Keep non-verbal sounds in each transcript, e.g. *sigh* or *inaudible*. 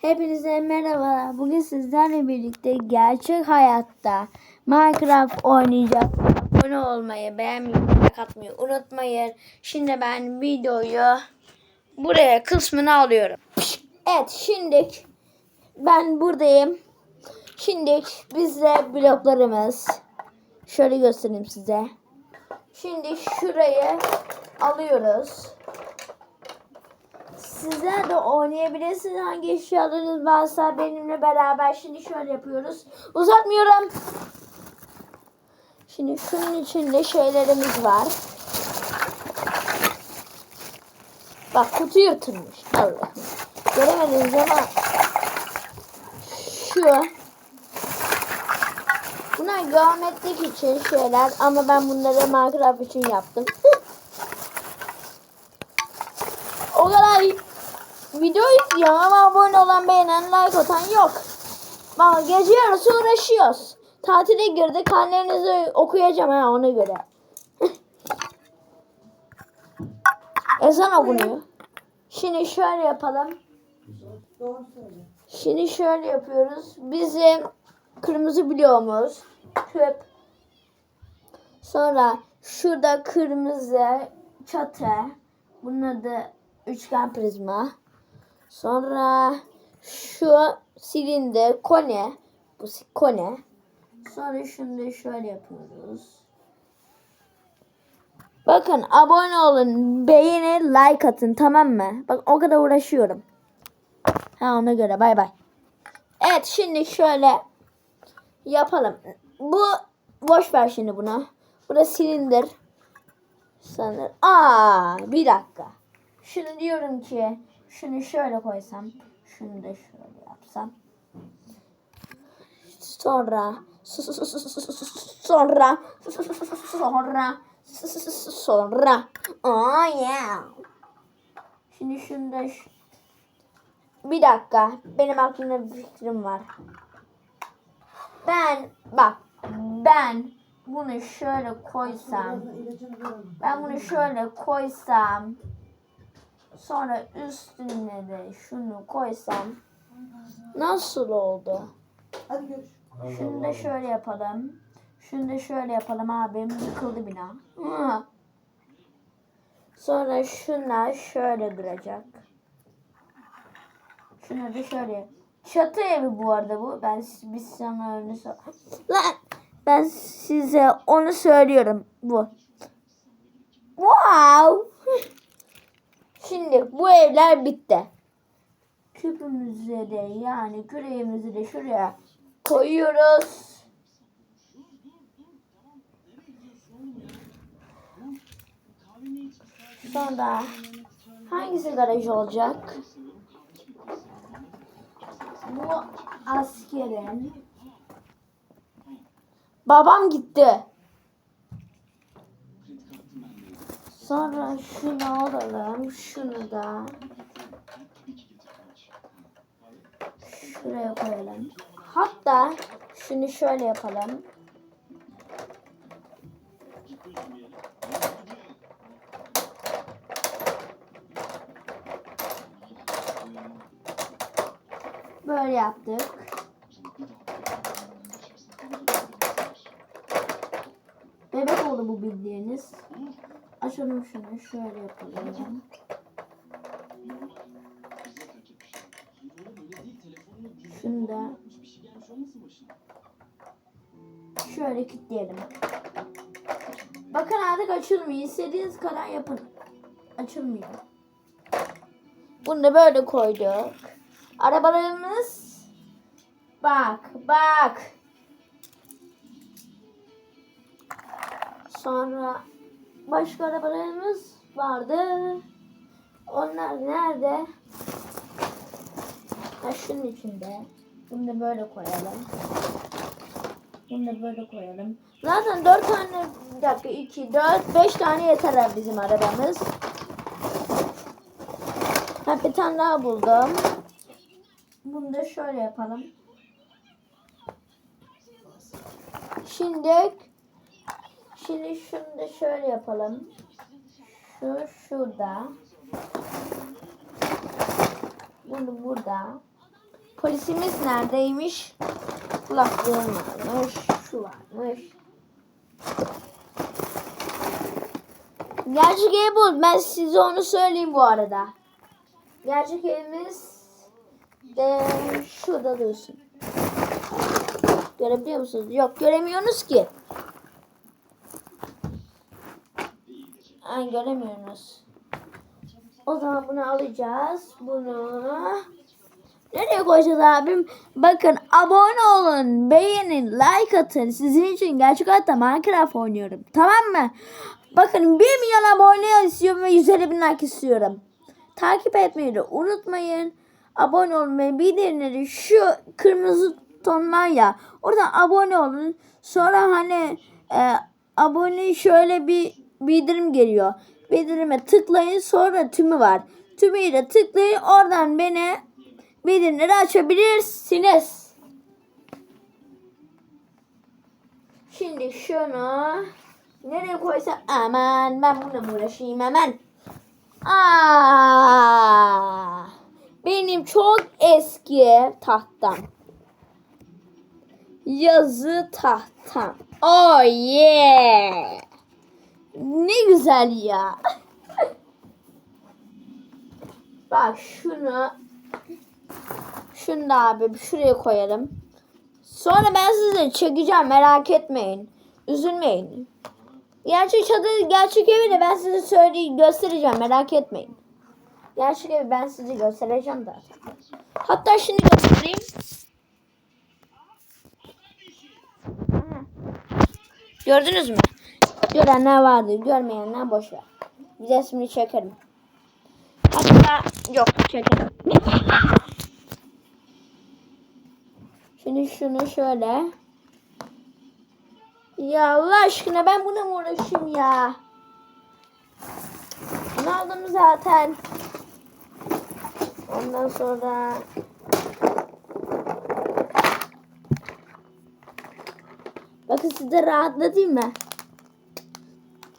Hepinize merhaba. Bugün sizlerle birlikte gerçek hayatta Minecraft oynayacağız. Abone olmayı, beğenmeyi, like atmayı unutmayın. Şimdi ben videoyu buraya kısmını alıyorum. Evet şimdi ben buradayım. Şimdi bizde bloklarımız. Şöyle göstereyim size. Şimdi şurayı alıyoruz. Sizler de oynayabilirsiniz. Hangi eşyalarınız varsa benimle beraber. Şimdi şöyle yapıyoruz. Uzatmıyorum. Şimdi şunun içinde şeylerimiz var. Bak kutu yırtılmış. Allah'ım. Göremediniz ama şu Bunlar geometrik için şeyler ama ben bunları Minecraft için yaptım. *laughs* o kadar video izliyor ama abone olan beğenen like atan yok. Bak gece yarısı uğraşıyoruz. Tatile girdik hallerinizi okuyacağım ha ona göre. *laughs* Ezan okunuyor. Şimdi şöyle yapalım. Şimdi şöyle yapıyoruz. Bizim kırmızı bloğumuz küp. Sonra şurada kırmızı çatı. Bunun adı üçgen prizma. Sonra şu silindir kone. Bu kone. Sonra şunu da şöyle yapıyoruz. Bakın abone olun, beğeni, like atın tamam mı? Bak o kadar uğraşıyorum. Ha ona göre bay bay. Evet şimdi şöyle yapalım. Bu boş ver şimdi bunu. Bu da silindir. Sanır. Aa bir dakika. Şunu diyorum ki şunu şöyle koysam. Şunu da şöyle yapsam. Sonra sonra sonra sonra oh yeah. Şimdi şunu da bir dakika. Benim aklımda bir fikrim var. Ben bak ben bunu şöyle koysam ben bunu şöyle koysam sonra üstüne de şunu koysam nasıl oldu? Hadi görüş. Şunu da şöyle yapalım. Şunu da şöyle yapalım abim. Yıkıldı bina. Sonra şunlar şöyle duracak. Şunu da şöyle. Çatı evi bu arada bu. Ben biz sana onu sor. Lan ben size onu söylüyorum bu. Wow. Şimdi bu evler bitti. Küpümüzü de yani küreğimizi de şuraya koyuyoruz. Sonra hangisi garaj olacak? Bu askerin. Babam gitti. Sonra şunu alalım. Şunu da şuraya koyalım. Hatta şunu şöyle yapalım. Böyle yaptık. Bebek oldu bu bildiğiniz. Açalım şunu şöyle yapalım. Şunu da şöyle kilitleyelim. Bakın artık açılmıyor. İstediğiniz kadar yapın. Açılmıyor. Bunu da böyle koyduk. Arabalarımız bak bak. Sonra başka arabalarımız vardı. Onlar nerede? Ha şunun içinde. Bunu da böyle koyalım. Bunu da böyle koyalım. Zaten 4 tane, bir dakika 2, 4, 5 tane yeter bizim arabamız. Ha bir tane daha buldum. Bunu da şöyle yapalım. Şimdi şimdi şunu da şöyle yapalım. Şu şurada. Bunu burada. Polisimiz neredeymiş? Kulaklığım varmış. Şu varmış. Gerçek ev bu. Ben size onu söyleyeyim bu arada. Gerçek evimiz de şurada dursun. Görebiliyor musunuz? Yok göremiyorsunuz ki. Ay göremiyorsunuz. O zaman bunu alacağız. Bunu nereye koyacağız abim? Bakın abone olun, beğenin, like atın. Sizin için gerçek hayatta Minecraft oynuyorum. Tamam mı? Bakın 1 milyon abone istiyorum ve 150 bin like istiyorum. Takip etmeyi de unutmayın. Abone olmayı, bildirimleri şu kırmızı ton var ya. Oradan abone olun. Sonra hani e, abone şöyle bir bildirim geliyor. Bildirime tıklayın sonra tümü var. Tümüyle tıklayın oradan beni bildirimleri açabilirsiniz. Şimdi şunu nereye koysam aman ben bununla uğraşayım hemen. Aa, benim çok eski tahtam. Yazı tahtam. Oh yeah. Ne güzel ya. Bak şunu şunu da abi şuraya koyalım. Sonra ben size çekeceğim merak etmeyin. Üzülmeyin. Gerçek çadır, gerçek evi de ben size söyleyeyim, göstereceğim merak etmeyin. Gerçek evi ben size göstereceğim zaten. Hatta şimdi göstereyim. Gördünüz mü? Görenler vardı, görmeyenler boş ver. Bir resmini çekerim. Hatta yok çekerim. Şimdi şunu şöyle. Ya Allah aşkına ben buna mı uğraşayım ya? Bunu aldım zaten. Ondan sonra Bakın size rahatlatayım mı?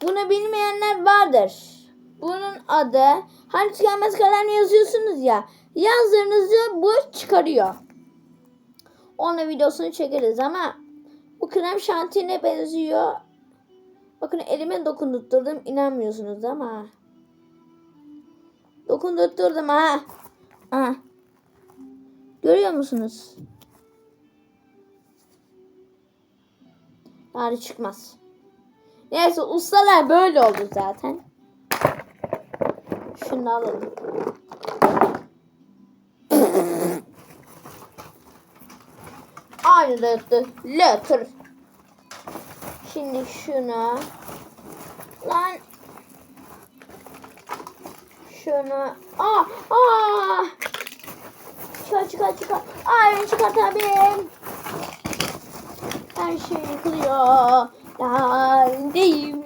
Bunu bilmeyenler vardır. Bunun adı hani tükenmez kalem yazıyorsunuz ya. Yazdığınızı bu çıkarıyor. Onunla videosunu çekeriz ama bu krem şantiyene benziyor. Bakın elime dokundurtturdum inanmıyorsunuz ama. Dokundurtturdum ha. Ha. Görüyor musunuz? Bari çıkmaz. Neyse ustalar böyle oldu zaten. Şunu alalım. Aynı letter. Letter. Şimdi şunu. Lan. Şunu. Aa, aa. Çıkar çıkar çıkar. Ay abim. Her şey yıkılıyor. Laldeyim.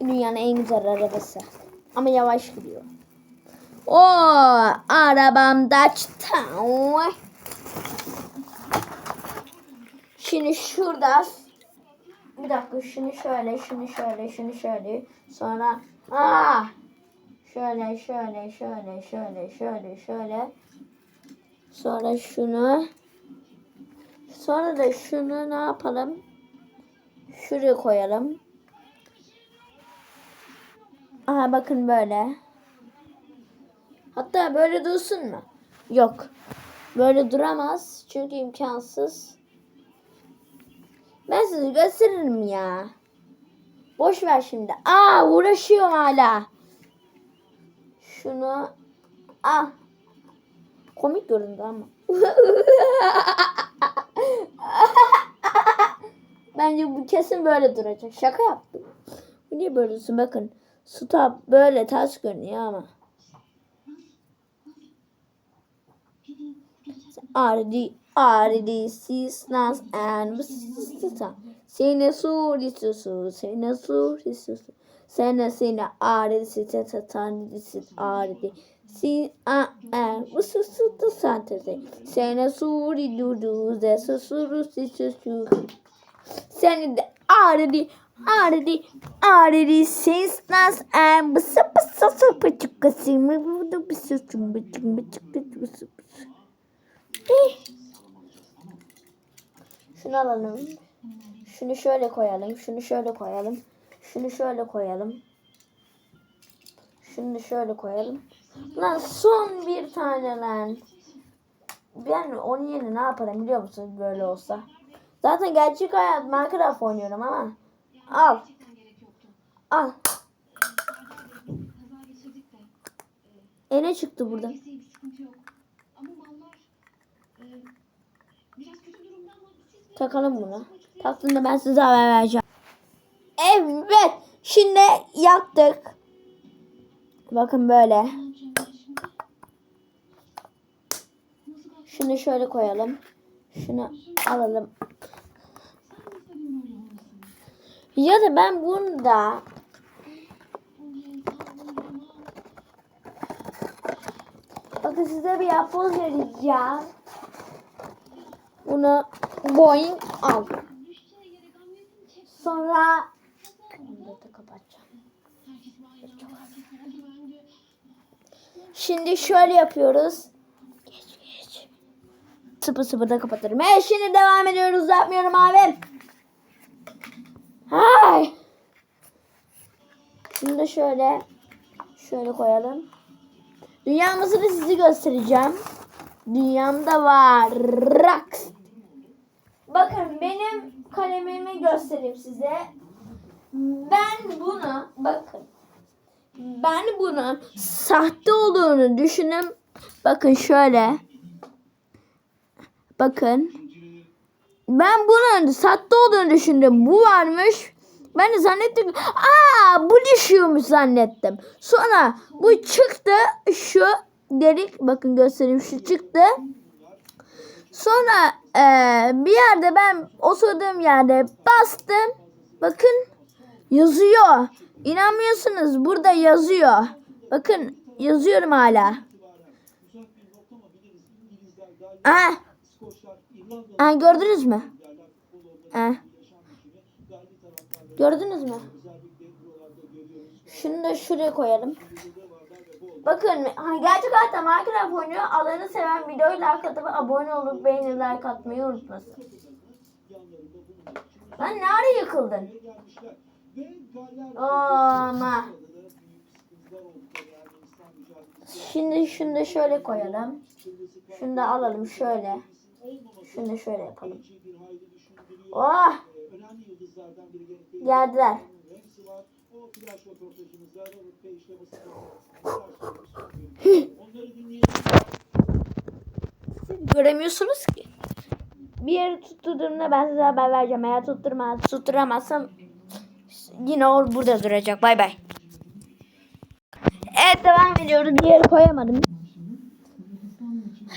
Dünyanın en güzel arabası. Ama yavaş gidiyor. O arabam Dutchtown. Şimdi şurada bir dakika şunu şöyle, şunu şöyle, şunu şöyle. Sonra aa şöyle, şöyle, şöyle, şöyle, şöyle, şöyle. Sonra şunu. Sonra da şunu ne yapalım? Şuraya koyalım. Aha bakın böyle. Hatta böyle dursun mu? Yok. Böyle duramaz. Çünkü imkansız. Ben size gösteririm ya. Boş ver şimdi. Aa uğraşıyorum hala. Şunu ah. Komik göründü ama. *laughs* Bence bu kesin böyle duracak. Şaka yaptım. Bu niye böyle dursun? Bakın. Stop böyle ters görünüyor ama. Ardi, ardi, sisnas and sisa. Sene suri susu, sene suri susu. Sene sene ardi, sita tatani, sit ardi. Si a a susu tu santese. Sene suri dudu, ze susuru si susu. Seni de already, already, already since last and bısı bısı sıpı çıkası mı bu bısı çımbı çımbı çıkı bısı bısı. Şunu alalım. Şunu şöyle koyalım. Şunu şöyle koyalım. Şunu şöyle koyalım. Şunu şöyle koyalım. Lan son bir tane lan. Ben onun yerine ne yaparım biliyor musun böyle olsa? Zaten gerçek hayat Minecraft oynuyorum ama. Al. Al. E ne çıktı burada? Takalım bunu. Taktığında ben size haber vereceğim. Evet. Şimdi yaptık. Bakın böyle. Şunu şöyle koyalım. Şunu alalım. Ya da ben bunu da bakın size bir yapboz vereceğim. Bunu boing al. Sonra bunu da kapatacağım. Şimdi şöyle yapıyoruz. Geç geç. Sıfır sıfırda kapatırım. Evet şimdi devam ediyoruz. Yapmıyorum abim. Hay. Şimdi de şöyle şöyle koyalım. Dünyamızı da sizi göstereceğim. Dünyamda var. Raks. Bakın benim kalemimi göstereyim size. Ben bunu bakın. Ben bunun sahte olduğunu düşünüm. Bakın şöyle. Bakın. Ben bunun sahte olduğunu düşündüm. Bu varmış. Ben de zannettim. Aa bu düşüyormuş zannettim. Sonra bu çıktı. Şu delik bakın göstereyim şu çıktı. Sonra eee, bir yerde ben oturduğum yerde bastım. Bakın yazıyor. İnanmıyorsunuz burada yazıyor. Bakın yazıyorum hala. Aha. Aha gördünüz mü? Aha. Gördünüz mü? Şunu da şuraya koyalım. Bakın gerçek hayatta Minecraft oynuyor. Alanı seven videoyu like atıp abone olup beğeni like atmayı unutmasın. Lan ne ara yıkıldın? Ama. Şimdi şunu da şöyle koyalım. Şunu da alalım şöyle. Şunu da şöyle yapalım. Oh! Geldiler. Göremiyorsunuz ki. Bir yeri tutturduğumda ben size haber vereceğim. Eğer tutturmaz, tutturamazsam yine o burada duracak. Bay bay. Evet devam ediyoruz. Yere koyamadım.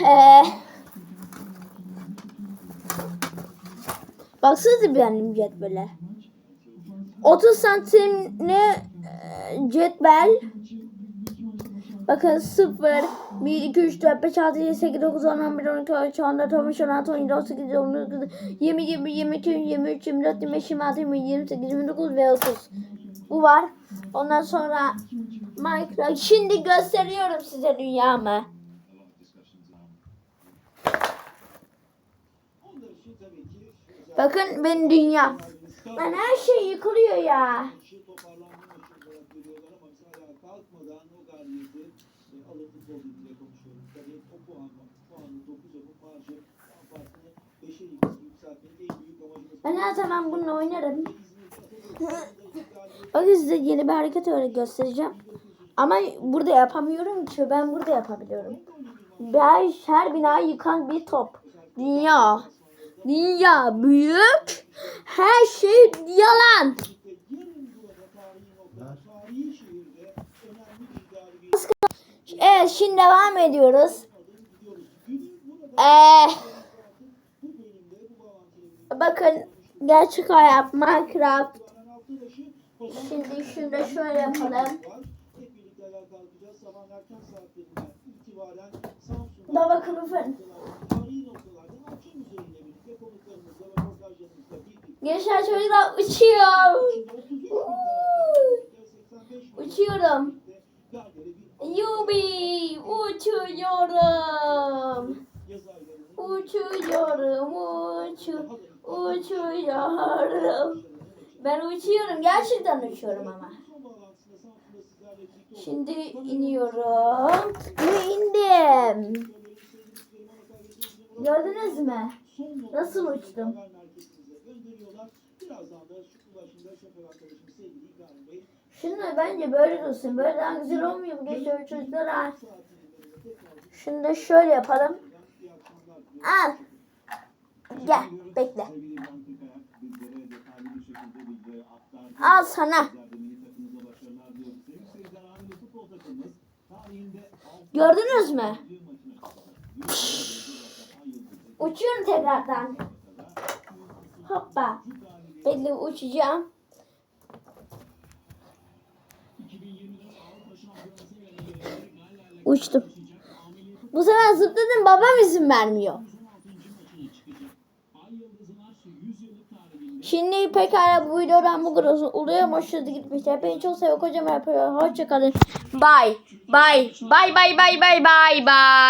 Ee, baksanıza benim cetvele. 30 santimli e, cetvel. Bakın 0, 1, 2, 3, 4, 5, 6, 7, 8, 9, 10, 11, 12, 13, 14, 15, 16, 17, 18, 19, 20, 20, 22, 23, 24, 25, 26, 27, 28, 29 ve 30. Bu var. Ondan sonra Minecraft. Şimdi gösteriyorum size dünyamı. Bakın benim dünya. Lan her şey yıkılıyor ya. Ben her zaman bununla oynarım. Bakın size yeni bir hareket öyle göstereceğim. Ama burada yapamıyorum ki. Ben burada yapabiliyorum. Ben her binayı yıkan bir top. Dünya. Dünya büyük. Her şey yalan. Evet şimdi devam ediyoruz. Ee, bakın gerçek hayat Minecraft. Şimdi şunu da şöyle yapalım. Baba kılıfın. Gençler çocuklar uçuyor. Uçuyorum. Yubi uçuyorum. Uçuyorum, uçu, uçuyorum. Ben uçuyorum, gerçekten uçuyorum ama. Şimdi iniyorum. Ve indim. Gördünüz mü? Nasıl uçtum? Şunu bence böyle dursun. Böyle daha güzel olmuyor mu? Geçiyor çocuklar. da şöyle yapalım. Al. Gel bekle. Al sana. Gördünüz mü? Uçuyorum tekrardan. Hoppa. Bekle uçacağım. Uçtum. Bu sefer zıpladım babam izin vermiyor. Şimdi pekala bu videodan bu kadar oluyor. Hoşçakalın gitmişler. Beni çok seviyor. Kocaman yapıyor. Hoşçakalın. Bye. Bye. Bye bye bye bye bye bye.